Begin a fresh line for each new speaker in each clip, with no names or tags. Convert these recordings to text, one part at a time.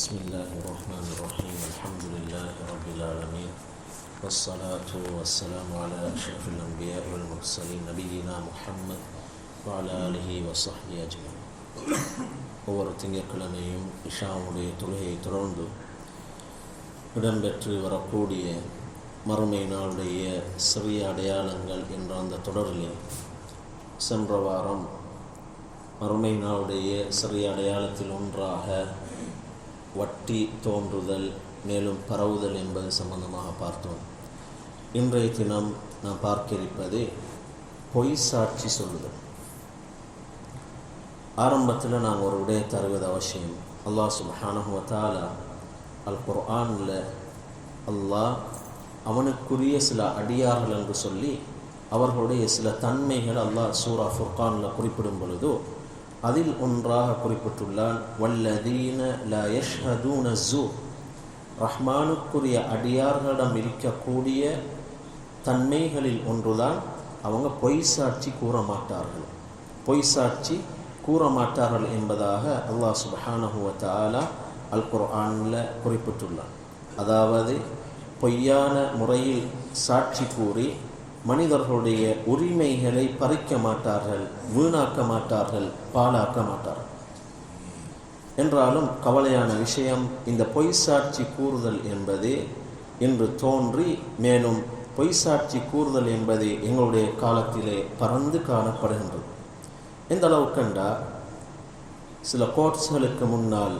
بسم الله الرحمن الرحيم الحمد لله رب العالمين والصلاة والسلام على أشرف الأنبياء والمرسلين نبينا محمد وعلى آله وصحبه أجمعين ஒவ்வொரு திங்கட்கிழமையும் இஷாவுடைய தொழுகையை தொடர்ந்து இடம்பெற்று வரக்கூடிய மறுமை நாளுடைய சிறிய அடையாளங்கள் என்ற அந்த தொடரிலே சென்ற வாரம் மறுமை நாளுடைய சிறிய அடையாளத்தில் ஒன்றாக வட்டி தோன்றுதல் மேலும் பரவுதல் என்பது சம்பந்தமாக பார்த்தோம். இன்றைய தினம் நாம் பார்க்கிருப்பது பொய் சாட்சி சொல்லுதல். ஆரம்பத்தில் நாம் ஒரு விடைய தருவது அவசியம். அல்லாஹ் சுப்ஹானஹு அல் குர்ஆனில் அல்லாஹ் அவனுக்குரிய சில அடியார்கள் என்று சொல்லி அவர்களுடைய சில தன்மைகள் அல்லாஹ் சூரா ஃபுர்கானில் குறிப்பிடும் பொழுதோ அதில் ஒன்றாக குறிப்பிட்டுள்ளான் வல்லதீன ல யஷ்ஹதூன ஜூ ரஹ்மானுக்குரிய அடியார்களிடம் இருக்கக்கூடிய தன்மைகளில் ஒன்றுதான் அவங்க பொய் சாட்சி கூற மாட்டார்கள். பொய் சாட்சி கூற மாட்டார்கள் என்பதாக அல்லாஹ் சுப்ஹானஹு வ அல் குர்ஆனில் குறிப்பிட்டுள்ளான். அதாவது பொய்யான முறையில் சாட்சி கூறி மனிதர்களுடைய உரிமைகளை பறிக்க மாட்டார்கள் வீணாக்க மாட்டார்கள் பாழாக்க மாட்டார்கள். என்றாலும் கவலையான விஷயம் இந்த பொய் சாட்சி கூறுதல் என்பது என்று தோன்றி மேலும் பொய் சாட்சி கூறுதல் என்பது எங்களுடைய காலத்திலே பறந்து காணப்படுகின்றது. எந்த அளவுக்கண்டா சில கோட்ஸ்களுக்கு முன்னால்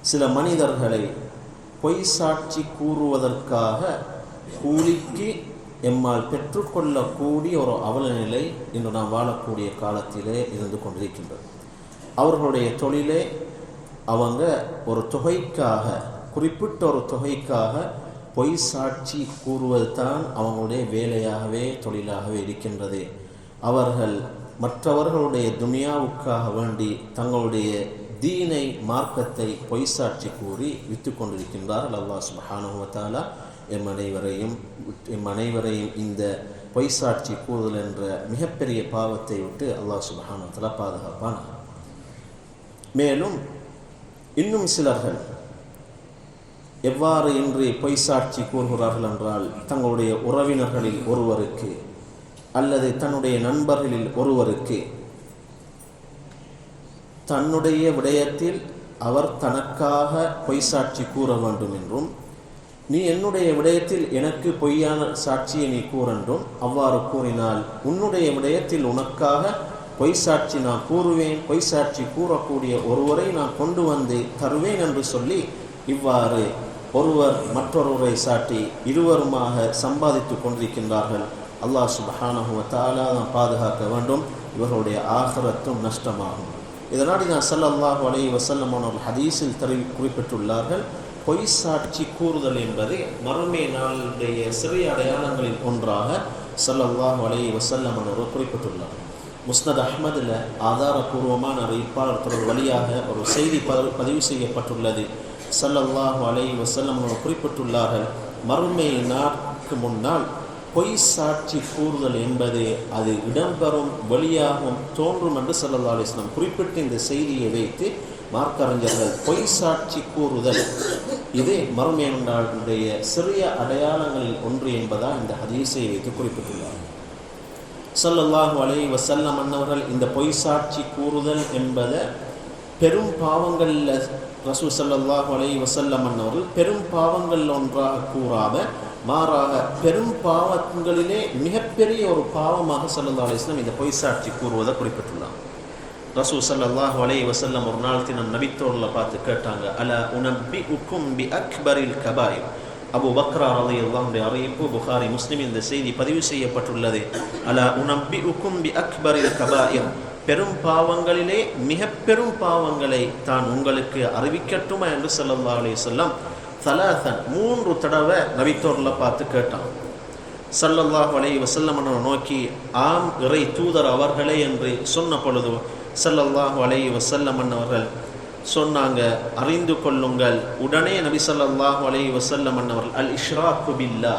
சில மனிதர்களை பொய் சாட்சி கூறுவதற்காக கூலிக்கு எம்மால் பெற்றுக்கொள்ளக்கூடிய ஒரு அவலநிலை இன்று நாம் வாழக்கூடிய காலத்திலே இருந்து கொண்டிருக்கின்றது. அவர்களுடைய தொழிலே அவங்க ஒரு தொகைக்காக குறிப்பிட்ட ஒரு தொகைக்காக பொய் சாட்சி கூறுவது தான் அவங்களுடைய வேலையாகவே தொழிலாகவே இருக்கின்றது. அவர்கள் மற்றவர்களுடைய துனியாவுக்காக வேண்டி தங்களுடைய தீனை மார்க்கத்தை பொய் சாட்சி கூறி விற்று கொண்டிருக்கின்றார்கள் அல்லாஹ் சுபஹானுவத்தாலா எம் அனைவரையும் எம் அனைவரையும் இந்த பொய் சாட்சி கூறுதல் என்ற மிகப்பெரிய பாவத்தை விட்டு அல்லாஹ் சுபஹானத்தில் பாதுகாப்பான் மேலும் இன்னும் சிலர்கள் எவ்வாறு இன்று பொய் சாட்சி கூறுகிறார்கள் என்றால் தங்களுடைய உறவினர்களில் ஒருவருக்கு அல்லது தன்னுடைய நண்பர்களில் ஒருவருக்கு தன்னுடைய விடயத்தில் அவர் தனக்காக பொய் சாட்சி கூற வேண்டும் என்றும் நீ என்னுடைய விடயத்தில் எனக்கு பொய்யான சாட்சியை நீ கூறென்றும் அவ்வாறு கூறினால் உன்னுடைய விடயத்தில் உனக்காக பொய் சாட்சி நான் கூறுவேன் பொய் சாட்சி கூறக்கூடிய ஒருவரை நான் கொண்டு வந்து தருவேன் என்று சொல்லி இவ்வாறு ஒருவர் மற்றொருவரை சாட்டி இருவருமாக சம்பாதித்து கொண்டிருக்கின்றார்கள். அல்லாஹ் சுபஹானஹுவ தாலா தான் பாதுகாக்க வேண்டும். இவர்களுடைய ஆகரத்தும் நஷ்டமாகும். இதனால் நான் சல்லல்லாஹு அலி வசல்லம் அவர்கள் ஹதீஸில் தரி குறிப்பிட்டுள்ளார்கள். பொய் சாட்சி கூறுதல் என்பது மறுமை நாளுடைய சிறை அடையாளங்களில் ஒன்றாக சல்லாஹ் அலைஹி வசல்லம் அவர்கள் குறிப்பிட்டுள்ளார். முஸ்னத் அஹ்மதில் ஆதாரபூர்வமான அறிவிப்பாளர் தொடர் வழியாக ஒரு செய்தி பதிவு செய்யப்பட்டுள்ளது. சல்லல்லாஹ் வலை வசல்லம் அவர்கள் குறிப்பிட்டுள்ளார்கள். மறுமை நாட்கு முன்னால் பொய் சாட்சி கூறுதல் என்பது அது இடம்பெறும் வழியாகவும் தோன்றும் என்று சல்லா அலிஸ்லாம் குறிப்பிட்ட இந்த செய்தியை வைத்து மார்க்கறிஞர்கள் பொய் சாட்சி கூறுதல். இது மறுமையனுடைய சிறிய அடையாளங்களில் ஒன்று என்பதால் இந்த ஹதீஸை வைத்து குறிப்பிட்டுள்ளார். சல்லல்லாஹு அலை வசல்லம் அன்னவர்கள் இந்த பொய் சாட்சி கூறுதல் என்பதை பெரும் பாவங்களில் ரசூ சல்லாஹு அலை வசல்லம் அன்னவர்கள் பெரும் பாவங்கள் ஒன்றாக கூறாத மாறாக பெரும் பாவங்களிலே மிகப்பெரிய ஒரு பாவமாக சல்லா அலிஸ்லாம் இந்த பொய் சாட்சி கூறுவதை குறிப்பிட்டுள்ளார். ரசூ சல்லாஹ் அலை வசல்லம் ஒரு நாள் தினம் நபித்தோரில் பார்த்து கேட்டாங்க அல உனப்பி உக்கும் பி அக்பரில் கபாய் அபு பக்ரா அலை அல்லாஹுடைய அறிவிப்பு புகாரி முஸ்லிம் இந்த செய்தி பதிவு செய்யப்பட்டுள்ளது. அல உனப்பி உக்கும் பி அக்பரில் கபாயம் பெரும் பாவங்களிலே மிக பெரும் பாவங்களை தான் உங்களுக்கு அறிவிக்கட்டுமா? என்று சல்லா அலி சொல்லம் தலாசன் மூன்று தடவை நபித்தோரில் பார்த்து கேட்டான். சல்லல்லாஹ் அலை வசல்லமனை நோக்கி ஆம் இறை தூதர் அவர்களே என்று சொன்ன பொழுது சல்லல்லாஹு அலை வசல்லமன் அவர்கள் சொன்னாங்க அறிந்து கொள்ளுங்கள். உடனே நபி சல்லாஹு அலை வசல்லமன் அவர்கள் அல் இஷ்ராக்கு பில்லா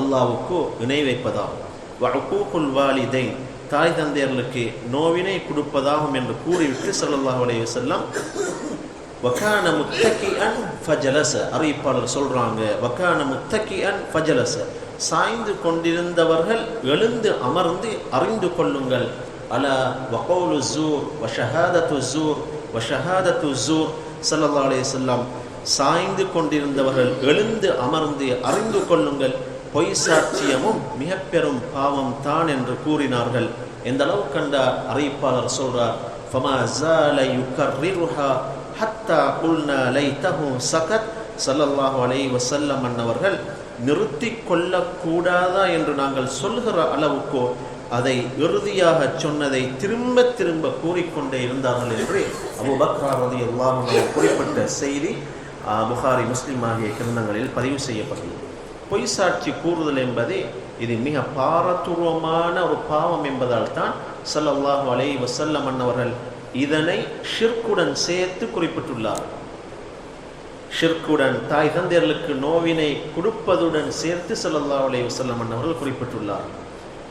அல்லாவுக்கு இணை வைப்பதாகும். வக்கூக்குல் வாலிதை தாய் தந்தையர்களுக்கு நோவினை கொடுப்பதாகும் என்று கூறிவிட்டு சல்லல்லாஹு அலை வசல்லம் வக்கான முத்தக்கி அன் ஃபஜலச அறிவிப்பாளர் சொல்றாங்க வக்கான முத்தக்கி அன் ஃபஜலச சாய்ந்து கொண்டிருந்தவர்கள் எழுந்து அமர்ந்து அறிந்து கொள்ளுங்கள். அலா வகோலு ஜூர் வஷஹாதத்து ஜூர் வஷஹாதத்து ஜூர் சல்லா அலையம் சாய்ந்து கொண்டிருந்தவர்கள் எழுந்து அமர்ந்து அறிந்து கொள்ளுங்கள். பொய் சாட்சியமும் மிக பெரும் பாவம் தான் என்று கூறினார்கள். எந்த அளவு கண்டார்? அறிவிப்பாளர் சொல்றார் ஃபமா ஜாலை யுக்கர்ரிருஹா ஹத்தா குல்னா லைதஹு சகத். சல்லல்லாஹு அலை வசல்லம் அன்னவர்கள் நிறுத்தி கொள்ளக்கூடாதா? என்று நாங்கள் சொல்கிற அளவுக்கோ அதை இறுதியாக சொன்னதை திரும்ப திரும்ப கூறிக்கொண்டே இருந்தார்கள் என்று அபு எல்லாம் குறிப்பிட்ட செய்தி புகாரி முஸ்லிம் ஆகிய கிரந்தங்களில் பதிவு செய்யப்பட்டுள்ளது பொய் சாட்சி கூறுதல் என்பதே இது மிக பாரத்துவமான ஒரு பாவம் என்பதால் தான் ஸல்லல்லாஹு அலை வசல்லம் அன்னவர்கள் இதனை ஷிர்குடன் சேர்த்து குறிப்பிட்டுள்ளார் ஷிர்குடன் தாய் தந்தையர்களுக்கு நோவினை கொடுப்பதுடன் சேர்த்து ஸல்லல்லாஹு அலை வசல்லம் அன்னவர்கள் குறிப்பிட்டுள்ளார்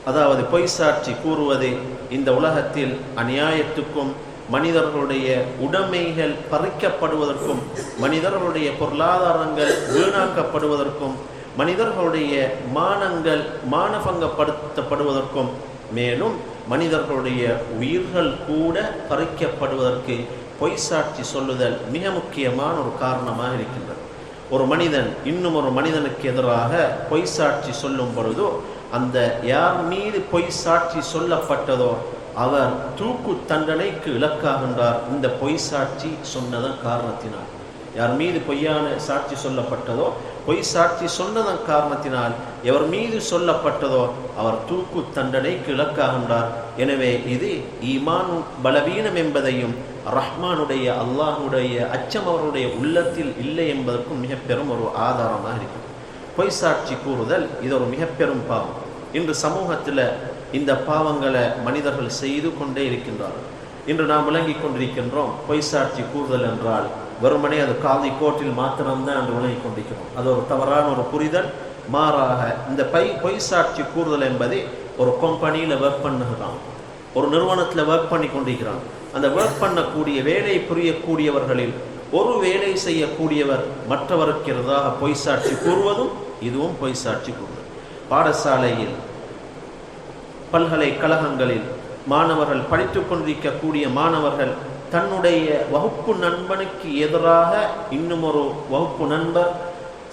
அதாவது பொய் சாட்சி கூறுவது இந்த உலகத்தில் அநியாயத்துக்கும் மனிதர்களுடைய உடைமைகள் பறிக்கப்படுவதற்கும் மனிதர்களுடைய பொருளாதாரங்கள் வீணாக்கப்படுவதற்கும் மனிதர்களுடைய மானங்கள் மானபங்கப்படுத்தப்படுவதற்கும் மேலும் மனிதர்களுடைய உயிர்கள் கூட பறிக்கப்படுவதற்கு பொய் சாட்சி சொல்லுதல் மிக முக்கியமான ஒரு காரணமாக இருக்கின்றது. ஒரு மனிதன் இன்னும் ஒரு மனிதனுக்கு எதிராக பொய் சாட்சி சொல்லும் பொழுதோ அந்த யார் மீது பொய் சாட்சி சொல்லப்பட்டதோ அவர் தூக்கு தண்டனைக்கு இலக்காகின்றார். இந்த பொய் சாட்சி சொன்னதன் காரணத்தினால். யார் மீது பொய்யான சாட்சி சொல்லப்பட்டதோ பொய் சாட்சி சொன்னதன் காரணத்தினால் எவர் மீது சொல்லப்பட்டதோ அவர் தூக்கு தண்டனைக்கு இலக்காகின்றார். எனவே இது ஈமான் பலவீனம் என்பதையும் ரஹ்மானுடைய அல்லாஹுடைய அச்சம் அவருடைய உள்ளத்தில் இல்லை என்பதற்கும் மிக பெரும் ஒரு ஆதாரமாக இருக்கிறது. பொய் சாட்சி கூறுதல் இது ஒரு மிக பெரும் பாவம். இன்று சமூகத்தில் இந்த பாவங்களை மனிதர்கள் செய்து கொண்டே இருக்கின்றார்கள். இன்று நாம் விளங்கிக் கொண்டிருக்கின்றோம் பொய் சாட்சி கூறுதல் என்றால் வெறுமனே அது காதி கோட்டில் மாத்திரம்தான் என்று விளங்கி கொண்டிருக்கிறோம். அது ஒரு தவறான ஒரு புரிதல். மாறாக இந்த பை பொய் சாட்சி கூறுதல் என்பதை ஒரு கம்பெனியில் ஒர்க் பண்ணுகிறான். ஒரு நிறுவனத்தில் ஒர்க் பண்ணி கொண்டிருக்கிறான். அந்த ஒர்க் பண்ணக்கூடிய வேலை புரியக்கூடியவர்களில் ஒரு வேலை செய்யக்கூடியவர் மற்றவருக்கு எதிராக பொய் சாட்சி கூறுவதும் இதுவும் பொய் சாட்சி கூறுவது. பாடசாலையில் பல்கலைக்கழகங்களில் மாணவர்கள் படித்துக் கொண்டிருக்கக்கூடிய மாணவர்கள் தன்னுடைய வகுப்பு நண்பனுக்கு எதிராக இன்னும் ஒரு வகுப்பு நண்பர்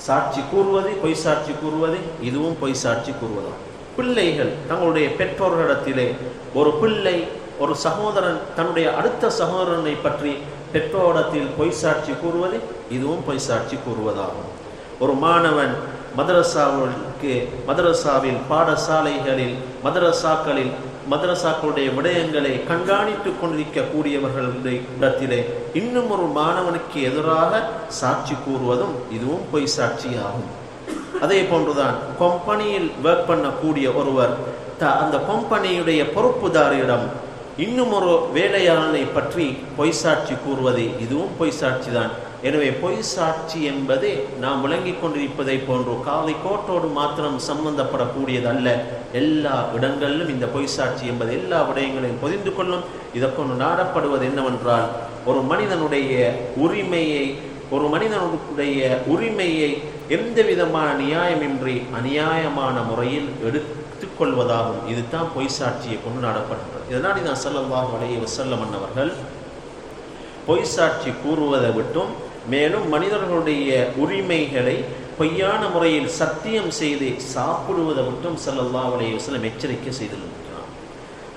சாட்சி கூறுவது பொய் சாட்சி கூறுவது இதுவும் பொய் சாட்சி கூறுவதாகும். பிள்ளைகள் தங்களுடைய பெற்றோர்களிடத்திலே ஒரு பிள்ளை ஒரு சகோதரன் தன்னுடைய அடுத்த சகோதரனை பற்றி பெற்றோரிடத்தில் பொய் சாட்சி கூறுவது இதுவும் பொய் சாட்சி கூறுவதாகும். ஒரு மாணவன் மதரசாவுக்கு மதரசாவில் பாடசாலைகளில் மதரசாக்களில் மதரசாக்களுடைய விடயங்களை கண்காணித்துக் கொண்டிருக்கக்கூடியவர்களுடைய இடத்திலே இன்னும் ஒரு மாணவனுக்கு எதிராக சாட்சி கூறுவதும் இதுவும் பொய் சாட்சியாகும். அதே போன்றுதான் கம்பெனியில் ஒர்க் பண்ணக்கூடிய ஒருவர் த அந்த கம்பெனியுடைய பொறுப்புதாரியிடம் இன்னும் ஒரு வேலையாளனை பற்றி பொய் சாட்சி கூறுவது இதுவும் பொய் சாட்சி தான் எனவே பொய் சாட்சி என்பது நாம் விளங்கிக் கொண்டிருப்பதை போன்று காலை கோட்டோடு மாத்திரம் சம்பந்தப்படக்கூடியதல்ல எல்லா இடங்களிலும் இந்த பொய் சாட்சி என்பது எல்லா விடயங்களையும் பொதிந்து கொள்ளும். இதற்கொண்டு நாடப்படுவது என்னவென்றால் ஒரு மனிதனுடைய உரிமையை ஒரு மனிதனுடைய உரிமையை எந்த விதமான நியாயமின்றி அநியாயமான முறையில் எடுத்துக்கொள்வதாகும் இதுதான் பொய் சாட்சியை கொண்டு நாடப்படுகிறது. இதனால் தான் சல்லாஹூ அலஹி வசல்லம் அன்னவர்கள் பொய் சாட்சி கூறுவதை விட்டும் மேலும் மனிதர்களுடைய உரிமைகளை பொய்யான முறையில் சத்தியம் செய்து சாப்பிடுவதை விட்டும் சல்லல்லா அலைய வசலம் எச்சரிக்கை செய்திருக்கிறார்.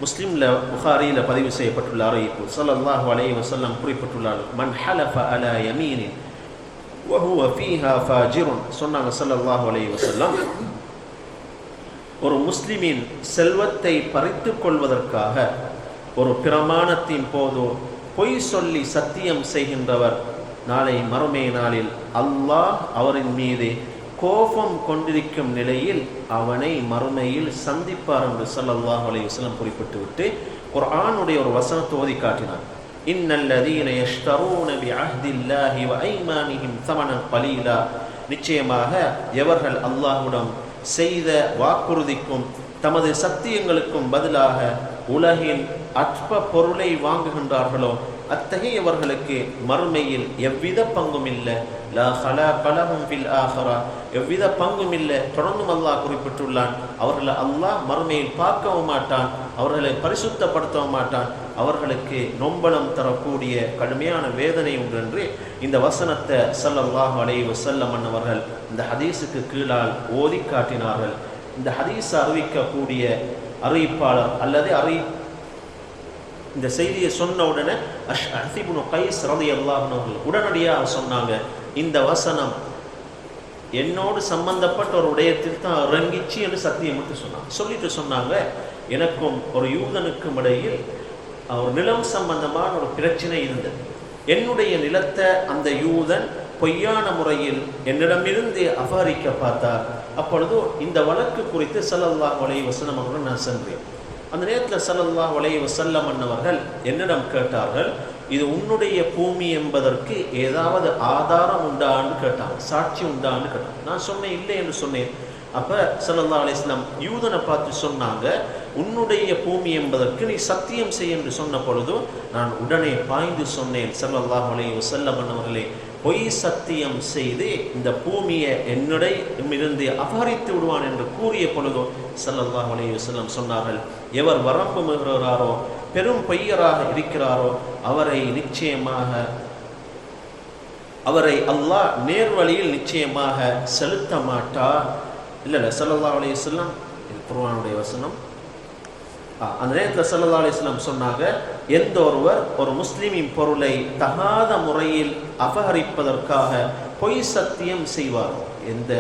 முஸ்லீமில் புகாரியில் பதிவு செய்யப்பட்டுள்ள அறிவிப்பு சல்லல்லாஹு அலைய வசல்லம் குறிப்பிட்டுள்ளார் மன் ஹலஃப அல யமீனின் சொன்னாங்க சல்லல்லாஹு அலைய வசல்லம் ஒரு முஸ்லிமின் செல்வத்தை பறித்து கொள்வதற்காக ஒரு பிரமாணத்தின் போது பொய் சொல்லி சத்தியம் செய்கின்றவர். நாளை மறுமை நாளில் அல்லாஹ் அவரின் மீது கோபம் கொண்டிருக்கும் நிலையில் அவனை மறுமையில் சந்திப்பார் என்று சல்லாஹ் அலி வஸல்லம் குறிப்பிட்டு விட்டு ஒரு வசனத்தை ஓதி காட்டினார். இன்னல்லதீன யஷ்தரூன பிஅஹ்தில்லாஹி வ ஐமானிஹிம் தமனன் கலீலா. நிச்சயமாக எவர்கள் அல்லாஹுடன் செய்த வாக்குறுதிக்கும் தமது சத்தியங்களுக்கும் பதிலாக உலகில் அற்ப பொருளை வாங்குகின்றார்களோ அத்தகையவர்களுக்கு மறுமையில் எவ்வித பங்கும் இல்லை லா எவ்வித பங்கும் இல்லை. தொடர்ந்தும் அல்லாஹ் குறிப்பிட்டுள்ளான். அவர்களை அல்லாஹ் மறுமையில் பார்க்கவும் மாட்டான். அவர்களை பரிசுத்தப்படுத்தவும் மாட்டான். அவர்களுக்கு நொம்பலம் தரக்கூடிய கடுமையான வேதனை உண்டு என்று இந்த வசனத்தை ஸல்லல்லாஹு அலைவ வஸல்லம் அவர்கள் இந்த ஹதீஸுக்கு கீழால் ஓதி காட்டினார்கள். இந்த ஹதீஸ் அறிவிக்கக்கூடிய அறிவிப்பாளர் அல்லது அறி இந்த செய்தியை சொன்ன உடனே அஷ் அஹிபுனு கைஸ் ரதி அவர்கள் உடனடியாக சொன்னாங்க. இந்த வசனம் என்னோடு சம்பந்தப்பட்ட ஒரு உடையத்தில் தான் இறங்கிச்சு என்று சத்தியமிட்டு சொன்னான். சொல்லிட்டு சொன்னாங்க எனக்கும் ஒரு யூதனுக்கும் இடையில் ஒரு நிலம் சம்பந்தமான ஒரு பிரச்சனை இருந்தது. என்னுடைய நிலத்தை அந்த யூதன் பொய்யான முறையில் என்னிடமிருந்து அபகரிக்க பார்த்தார். அப்பொழுது இந்த வழக்கு குறித்து சல்லல்லா அலைஹி வசனம் அவர்கள் நான் சென்றேன். அந்த நேரத்தில் சல்லல்லா அலைஹி வசல்லம் அன்னவர்கள் என்னிடம் கேட்டார்கள் இது உன்னுடைய பூமி என்பதற்கு ஏதாவது ஆதாரம் உண்டான்னு கேட்டாங்க சாட்சி உண்டான்னு கேட்டாங்க. நான் சொன்னேன் இல்லை என்று சொன்னேன். அப்போ சல்லா அலிஸ்லாம் யூதனை பார்த்து சொன்னாங்க உன்னுடைய பூமி என்பதற்கு நீ சத்தியம் செய் என்று சொன்ன பொழுதும் நான் உடனே பாய்ந்து சொன்னேன் சல்லாஹ் அலைஹி வஸல்லம் அவர்களே பொய் சத்தியம் செய்து இந்த பூமியை என்னுடைய இருந்து அபகரித்து விடுவான் என்று கூறிய பொழுதோ ஸல்லல்லாஹு அலைஹி செல்லம் சொன்னார்கள் எவர் வரம்பு மிகிறாரோ பெரும் பொய்யராக இருக்கிறாரோ அவரை நிச்சயமாக அவரை அல்லாஹ் நேர்வழியில் நிச்சயமாக செலுத்த மாட்டா. இல்லை இல்லை ஸல்லல்லாஹு இது வசனம். அந்த நேரத்தில் சல்லா அலைஹி சொன்னாங்க எந்த ஒருவர் ஒரு முஸ்லீமின் பொருளை தகாத முறையில் அபகரிப்பதற்காக பொய் சத்தியம் செய்வார். எந்த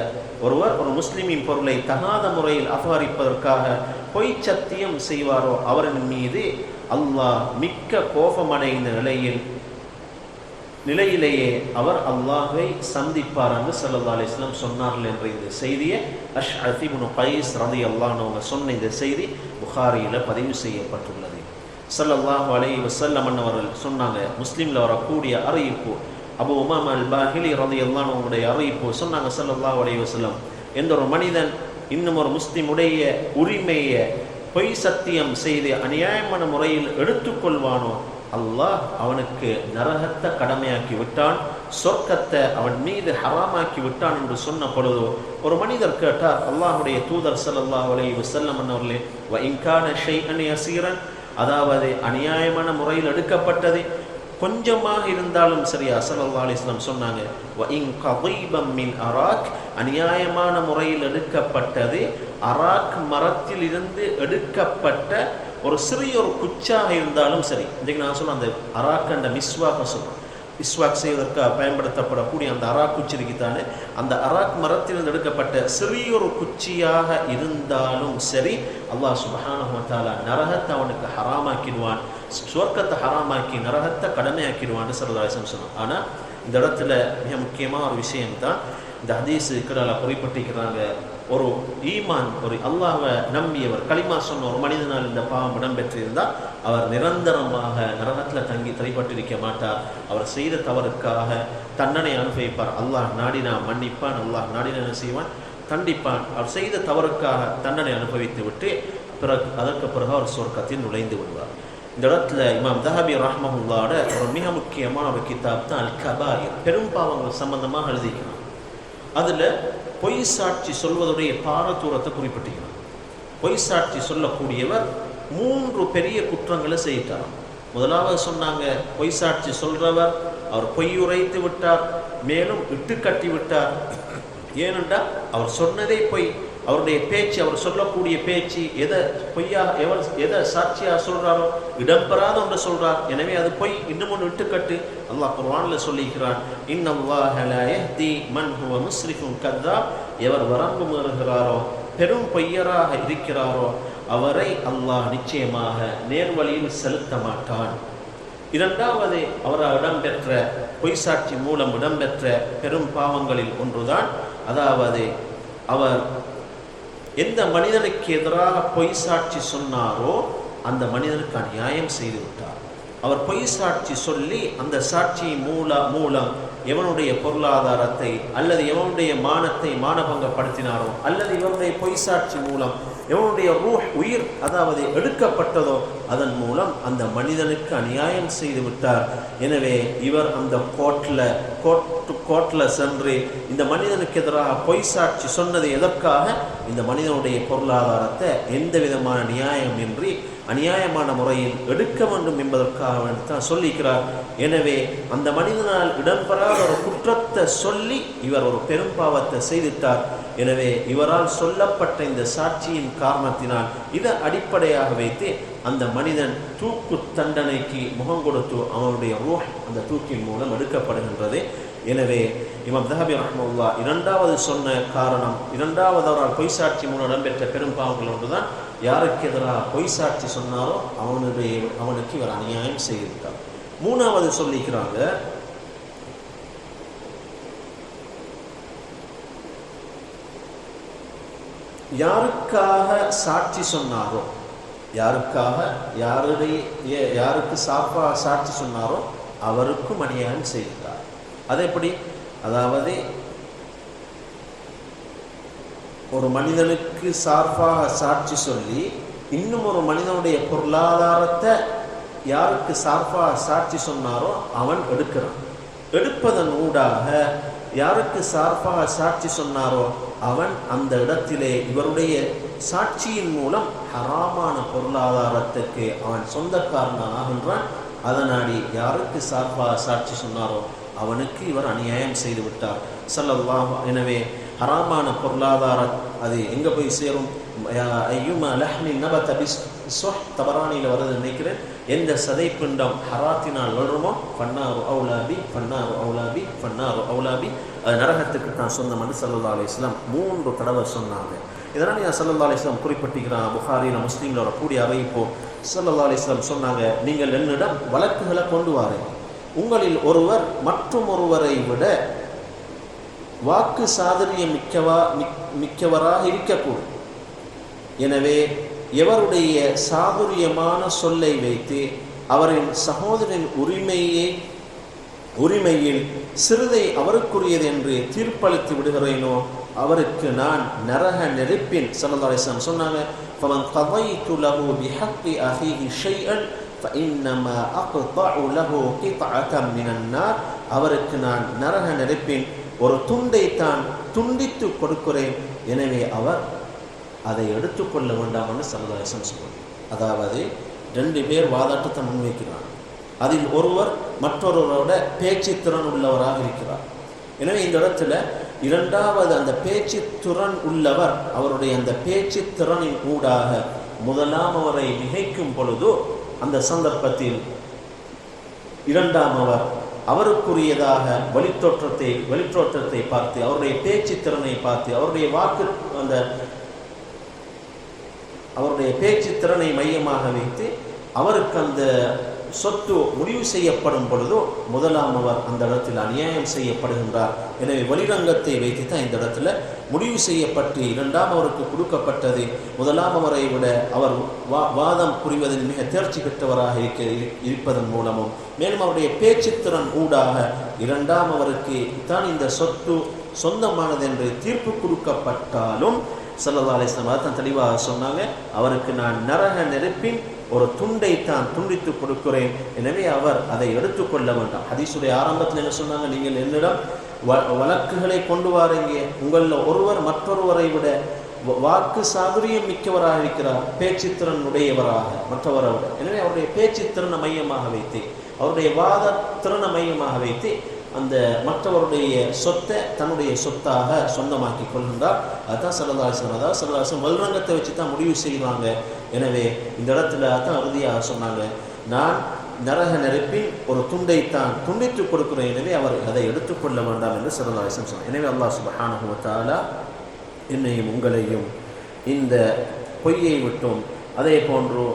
ஒருவர் ஒரு முஸ்லீமின் பொருளை தகாத முறையில் அபகரிப்பதற்காக பொய் சத்தியம் செய்வாரோ அவரின் மீது அல்லாஹ் மிக்க கோபமடைந்த நிலையில் நிலையிலேயே அவர் அல்லாஹை சந்திப்பார் என்று சல்லா அலைஹி சொன்னார்கள் என்ற இந்த செய்தியை அஷ் அசிபுனு கைஸ் ரதி அல்லான்னு சொன்ன இந்த செய்தி புகாரியில் பதிவு செய்யப்பட்டுள்ளது. சல்லல்லாஹ் அலைஹி வசல்லமன் அவர்கள் சொன்னாங்க முஸ்லீமில் வரக்கூடிய அறிவிப்பு அபு உமாம் அல் பாஹிலி ரதி அல்லாஹ்னவங்களுடைய அறிவிப்பு சொன்னாங்க சல்லல்லாஹ் அலைஹி வசல்லம் எந்த ஒரு மனிதன் இன்னும் ஒரு முஸ்லிமுடைய உரிமையை பொய் சத்தியம் செய்து அநியாயமான முறையில் எடுத்துக்கொள்வானோ? அல்லாஹ் அவனுக்கு நரகத்தை கடமையாக்கி விட்டான் சொர்க்கத்தை அவன் மீது ஹராமாக்கி விட்டான் என்று சொன்ன பொழுதோ ஒரு மனிதர் கேட்டார் அல்லாஹுடைய தூதர் சல்லாஹ் அலை வசல்லம் அவர்களே வ இன்கான ஷைஅன் அசீரன் அதாவது அநியாயமான முறையில் எடுக்கப்பட்டது கொஞ்சமாக இருந்தாலும் சரியா ஸல்லல்லாஹு அலிஸ்லாம் சொன்னாங்க அராக் அநியாயமான முறையில் எடுக்கப்பட்டது அராக் மரத்தில் இருந்து எடுக்கப்பட்ட ஒரு சிறிய ஒரு குச்சாக இருந்தாலும் சரி. இன்றைக்கு நான் சொல்ல அந்த அராக் அந்த மிஸ்வாக சொல்கிறேன் மிஸ்வாக் செய்வதற்காக பயன்படுத்தப்படக்கூடிய அந்த அராக் குச்சி தானே அந்த அராக் மரத்திலிருந்து எடுக்கப்பட்ட சிறிய ஒரு குச்சியாக இருந்தாலும் சரி அல்லாஹ் சுபஹான நரகத்தை அவனுக்கு ஹராமாக்கிடுவான். சுவர்க்கத்தை ஹராமாக்கி நரகத்தை கடமையாக்கிடுவான்னு சரதாசம் சொன்னான். ஆனால் இந்த இடத்துல மிக முக்கியமான ஒரு விஷயம் தான் இந்த ஹதீஸ் இருக்கிறால குறிப்பிட்டிருக்கிறாங்க. ஒரு ஈமான் ஒரு அல்லாவை நம்பியவர் களிமா சொன்ன ஒரு மனிதனால் இந்த பாவம் இடம்பெற்றிருந்தால் அவர் நிரந்தரமாக நரகத்தில் தங்கி திரைப்பட்டிருக்க மாட்டார். அவர் செய்த தவறுக்காக தண்டனை அனுபவிப்பார். அல்லாஹ் நாடினா மன்னிப்பான் அல்லாஹ் நாடினா என்ன செய்வான்? தண்டிப்பான். அவர் செய்த தவறுக்காக தண்டனை அனுபவித்து விட்டு பிறகு அதற்கு பிறகு அவர் சொர்க்கத்தில் நுழைந்து விடுவார். இந்த இடத்துல இமாம் தஹபி ரஹ்மஹுல்லாட ஒரு மிக முக்கியமான ஒரு கிதாப் தான் அல் கபாயர் பெரும் பாவங்கள் சம்பந்தமாக எழுதிக்கிறான் அதில் பொய் சாட்சி சொல்வதுடைய பாரதூரத்தை குறிப்பிட்டிருக்கிறான் பொய் சாட்சி சொல்லக்கூடியவர் மூன்று பெரிய குற்றங்களை செய்தார். முதலாவது சொன்னாங்க பொய் சாட்சி சொல்றவர் அவர் பொய் உரைத்து விட்டார் மேலும் இட்டு கட்டி விட்டார். ஏனென்றால் அவர் சொன்னதே பொய். அவருடைய பேச்சு அவர் சொல்லக்கூடிய பேச்சு எதை பொய்யா எவர் எதை சாட்சியாக சொல்றாரோ இடம்பெறாத ஒன்று சொல்றார். எனவே அது பொய் இன்னும் ஒன்று விட்டுக்கட்டு. அல்லாஹ் குர்ஆன்ல சொல்லிக்கிறான் இன்னல்லாஹ லா யஹ்தி மன் ஹுவ முஸ்ரிஃபுன் கத்தாப் எவர் வரம்பு மீறுகிறாரோ பெரும் பொய்யராக இருக்கிறாரோ அவரை அல்லாஹ் நிச்சயமாக நேர்வழியில் செலுத்த மாட்டான். இரண்டாவது அவரால் இடம்பெற்ற பொய் சாட்சி மூலம் இடம்பெற்ற பெரும் பாவங்களில் ஒன்றுதான். அதாவது அவர் எந்த மனிதனுக்கு எதிராக பொய் சாட்சி சொன்னாரோ அந்த மனிதனுக்கு அநியாயம் செய்து விட்டார். அவர் பொய் சாட்சி சொல்லி அந்த சாட்சியின் மூல மூலம் எவனுடைய பொருளாதாரத்தை அல்லது எவனுடைய மானத்தை மானபங்கப்படுத்தினாரோ அல்லது இவனுடைய பொய்சாட்சி மூலம் எவனுடைய ரூஹ் உயிர் அதாவது எடுக்கப்பட்டதோ அதன் மூலம் அந்த மனிதனுக்கு அநியாயம் செய்து விட்டார். எனவே இவர் அந்த கோட்டில் கோட்டு கோட்டில் சென்று இந்த மனிதனுக்கு எதிராக பொய் சாட்சி சொன்னது எதற்காக? இந்த மனிதனுடைய பொருளாதாரத்தை எந்த விதமான நியாயமின்றி அநியாயமான முறையில் எடுக்க வேண்டும் என்பதற்காக தான் சொல்லிக்கிறார் எனவே அந்த மனிதனால் இடம்பெறாத ஒரு குற்றத்தை சொல்லி இவர் ஒரு பெரும் பாவத்தை செய்தித்தார் எனவே இவரால் சொல்லப்பட்ட இந்த சாட்சியின் காரணத்தினால் இதை அடிப்படையாக வைத்து அந்த மனிதன் தூக்கு தண்டனைக்கு முகம் கொடுத்து அவனுடைய ரூஹ் அந்த தூக்கின் மூலம் எடுக்கப்படுகின்றது. எனவே இமாம் தஹபி ரஹ்முல்லா இரண்டாவது சொன்ன காரணம் இரண்டாவது அவரால் பொய் சாட்சி மூலம் இடம்பெற்ற பெரும் பாவங்கள் ஒன்றுதான். யாருக்கு எதிராக பொய் சாட்சி சொன்னாரோ அவனுடைய அவனுக்கு இவர் அநியாயம் செய்திருக்கார். மூணாவது சொல்லிக்கிறாங்க யாருக்காக சாட்சி சொன்னாரோ யாருக்காக யாருடைய யாருக்கு சாப்பா சாட்சி சொன்னாரோ அவருக்கும் அநியாயம் செய்கிறார் அது எப்படி அதாவது ஒரு மனிதனுக்கு சார்பாக சாட்சி சொல்லி இன்னும் ஒரு மனிதனுடைய பொருளாதாரத்தை யாருக்கு சார்பாக சாட்சி சொன்னாரோ அவன் எடுக்கிறான். எடுப்பதன் ஊடாக யாருக்கு சார்பாக சாட்சி சொன்னாரோ அவன் அந்த இடத்திலே இவருடைய சாட்சியின் மூலம் ஹராமான பொருளாதாரத்துக்கு அவன் சொந்தக்காரனாகின்றான். அதனாடி யாருக்கு சார்பாக சாட்சி சொன்னாரோ அவனுக்கு இவர் அநியாயம் செய்து விட்டார் சல்லல்லா எனவே ஹராமான பொருளாதார அது எங்கே போய் சேரும்? ஐயுமா நப தபிஸ் பிஸ் தபரானியில் வருது நினைக்கிறேன். எந்த சதை பிண்டம் ஹராத்தினால் வளருமோ? பன்னாரு அவுலாபி பன்னாரு அவுலாபி பன்னாரு அவுலாபி அது நரகத்துக்கு தான் சொந்தம் சல்லா அலி இஸ்லாம் மூன்று தடவை சொன்னாங்க. இதனால் நான் சல்லா அலி இஸ்லாம் குறிப்பிட்டிருக்கிறான் புகாரியில் முஸ்லீம்களோட கூடிய அறிவிப்போ சல்லா அலி இஸ்லாம் சொன்னாங்க நீங்கள் என்னிடம் வழக்குகளை கொண்டு வாரேன். உங்களில் ஒருவர் மற்றும் ஒருவரை விட வாக்கு சாதுரியம் மிக்கவா மிக்கவராக இருக்கக்கூடும். எனவே எவருடைய சாதுரியமான சொல்லை வைத்து அவரின் சகோதரின் உரிமையை உரிமையில் சிறுதை அவருக்குரியது என்று தீர்ப்பளித்து விடுகிறேனோ அவருக்கு நான் நரக நெருப்பின் சல்லதாலேசம் சொன்னாங்க இன்னமா அக்கு தாழ் உலகோ கித்தாக்கம் நினன்னார் அவருக்கு நான் நரக நெருப்பின் ஒரு துண்டை தான் துண்டித்து கொடுக்கிறேன். எனவே அவர் அதை எடுத்துக்கொள்ள வேண்டாம் என்று சமுதாயம் சொல்லுவார் அதாவது ரெண்டு பேர் வாதாட்டத்தை முன்வைக்கிறார். அதில் ஒருவர் மற்றொருவரோட பேச்சு திறன் உள்ளவராக இருக்கிறார். எனவே இந்த இடத்துல இரண்டாவது அந்த பேச்சு திறன் உள்ளவர் அவருடைய அந்த பேச்சு திறனின் ஊடாக முதலாம் அவரை மிகைக்கும் பொழுது அந்த சந்தர்ப்பத்தில் இரண்டாம் அவர் அவருக்குரியதாக வழித்தோற்றத்தை வழித்தோற்றத்தை பார்த்து அவருடைய பேச்சு திறனை பார்த்து அவருடைய வாக்கு அந்த அவருடைய பேச்சு திறனை மையமாக வைத்து அவருக்கு அந்த சொத்து முடிவு செய்யப்படும் பொழுதோ முதலாம் அவர் அந்த இடத்தில் அநியாயம் செய்யப்படுகின்றார். எனவே வெளிரங்கத்தை வைத்து தான் இந்த இடத்துல முடிவு செய்யப்பட்டு இரண்டாம் அவருக்கு கொடுக்கப்பட்டது. முதலாம் அவரை விட அவர் வா வாதம் புரிவதில் மிக தேர்ச்சி பெற்றவராக இருக்க இருப்பதன் மூலமும் மேலும் அவருடைய பேச்சுத்திறன் ஊடாக இரண்டாம் அவருக்கு தான் இந்த சொத்து சொந்தமானது என்று தீர்ப்பு கொடுக்கப்பட்டாலும் சல்லா அலிஸ்லாம் தான் தெளிவாக சொன்னாங்க. அவருக்கு நான் நரக நெருப்பின் ஒரு துண்டை தான் துண்டித்து கொடுக்கிறேன். எனவே அவர் அதை எடுத்துக்கொள்ள வேண்டாம். ஹதீசுடைய ஆரம்பத்தில் என்ன சொன்னாங்க? நீங்கள் என்னிடம் வ வழக்குகளை கொண்டு வாருங்க உங்களில் ஒருவர் மற்றொருவரை விட வாக்கு சாதுரியம் மிக்கவராக இருக்கிறார். பேச்சுத்திறன் உடையவராக மற்றவரை விட. எனவே அவருடைய பேச்சுத்திறனை மையமாக வைத்து அவருடைய வாத திறனை மையமாக வைத்து அந்த மற்றவருடைய சொத்தை தன்னுடைய சொத்தாக சொந்தமாக்கி கொள்கின்றார். அதுதான் சரதாசன் அதாவது சரதாசன் வல்ரங்கத்தை வச்சு தான் முடிவு செய்வாங்க. எனவே இந்த இடத்துல தான் அறுதியாக சொன்னாங்க. நான் நரக நெருப்பி ஒரு துண்டை தான் துண்டித்து கொடுக்கிறேன். எனவே அவர் அதை எடுத்துக்கொள்ள வேண்டாம் என்று சரதாசன் சொன்னார். எனவே அல்லாஹ் சுபஹானுவத்தாலா என்னையும் உங்களையும் இந்த பொய்யை விட்டும் அதே போன்று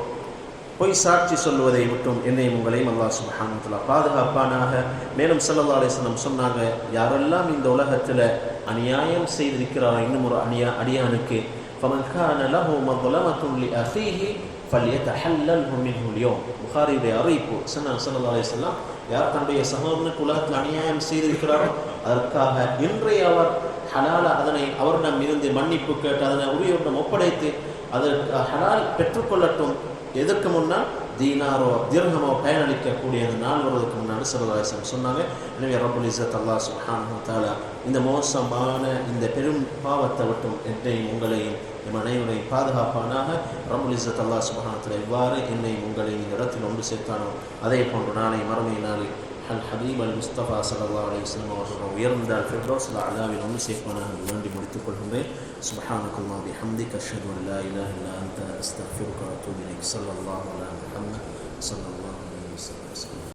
பொய் சாட்சி சொல்வதை விட்டும் என்னையும் உங்களையும் அல்லா சுபஹானத்துல பாதுகாப்பானாக. மேலும் சல்லா அலிஸ்லம் சொன்னாங்க யாரெல்லாம் இந்த உலகத்தில் அநியாயம் செய்திருக்கிறாரோ இன்னும் ஒரு அநியா அடியானுக்கு ஃபமன் கான லஹு மதுலமத்தும் லி அஹீஹி ஃபல்யதஹல்லல்ஹு மின்ஹுல் யௌம் புகாரியுடைய அறிவிப்பு சன்ன ஸல்லல்லாஹு அலைஹி வஸல்லம் யார் தன்னுடைய சகோதரனுக்கு உலகத்தில் அநியாயம் செய்திருக்கிறாரோ அதற்காக இன்றைய அவர் ஹலால் அதனை அவர் நம் இருந்து மன்னிப்பு கேட்டு அதனை உரியவரிடம் ஒப்படைத்து அதற்கு ஹலால் பெற்றுக்கொள்ளட்டும் எதற்கு முன்னால் தீனாரோ தீர்கமோ பயனளிக்கக்கூடிய அந்த நாள் வருவதற்கு முன்னாடி சரதாசன் சொன்னாங்க. எனவே ரபுல் இசத் அல்லா சுஹான் தாலா இந்த மோசமான இந்த பெரும் பாவத்தை விட்டும் என்னையும் உங்களையும் என் அனைவரையும் பாதுகாப்பானாக. ரபுல் இசத் அல்லா சுஹானத்தில் எவ்வாறு என்னையும் உங்களையும் இந்த இடத்தில் ஒன்று சேர்த்தானோ? அதே போன்று நாளை மறுமை நாளில் الحبيب المصطفى صلى الله عليه وسلم وهو يرمد الفردوس الأعلى من سيكونا من بمرتك الحمد سبحانك اللهم وبحمدك أشهد أن لا إله إلا أنت أستغفرك وأتوب إليك. صلى الله على محمد صلى الله عليه وسلم